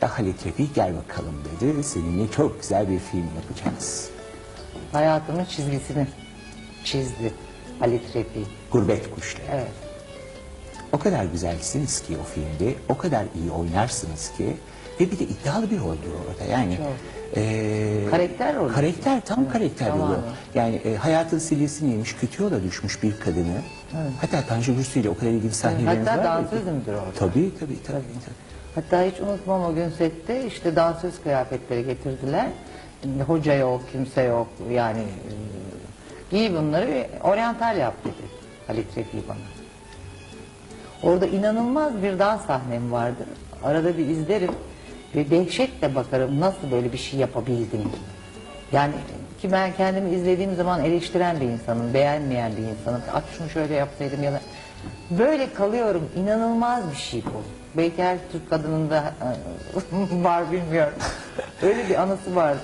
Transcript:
Halit Refik gel bakalım dedi. Seninle çok güzel bir film yapacağız. Hayatımın çizgisini çizdi Halit Refik. Gurbet Kuşları. Evet. O kadar güzelsiniz ki o filmde, o kadar iyi oynarsınız ki ve bir de iddialı bir roldür orada. Yani Çok. eee, Karakter rolü. Karakter, tam karakter tamamen. rolü. Yani e, hayatın sillesini yemiş, kötü yola düşmüş bir kadını. Hatta Tanju Gürsü ile o kadar ilgili sahnelerimiz Hatta var. dansözümdür orada. Tabii tabii tabii. tabii. Hatta hiç unutmam o gün sette işte dansöz kıyafetleri getirdiler. Hoca yok, kimse yok yani e, giy bunları oryantal yap dedi Halit Refik bana. Orada inanılmaz bir dans sahnem vardır. Arada bir izlerim ve dehşetle bakarım nasıl böyle bir şey yapabildim. Yani ki ben kendimi izlediğim zaman eleştiren bir insanım, beğenmeyen bir insanım. At şunu şöyle yapsaydım ya da böyle kalıyorum. İnanılmaz bir şey bu. Belki her Türk kadının da var bilmiyorum. Öyle bir anısı vardır.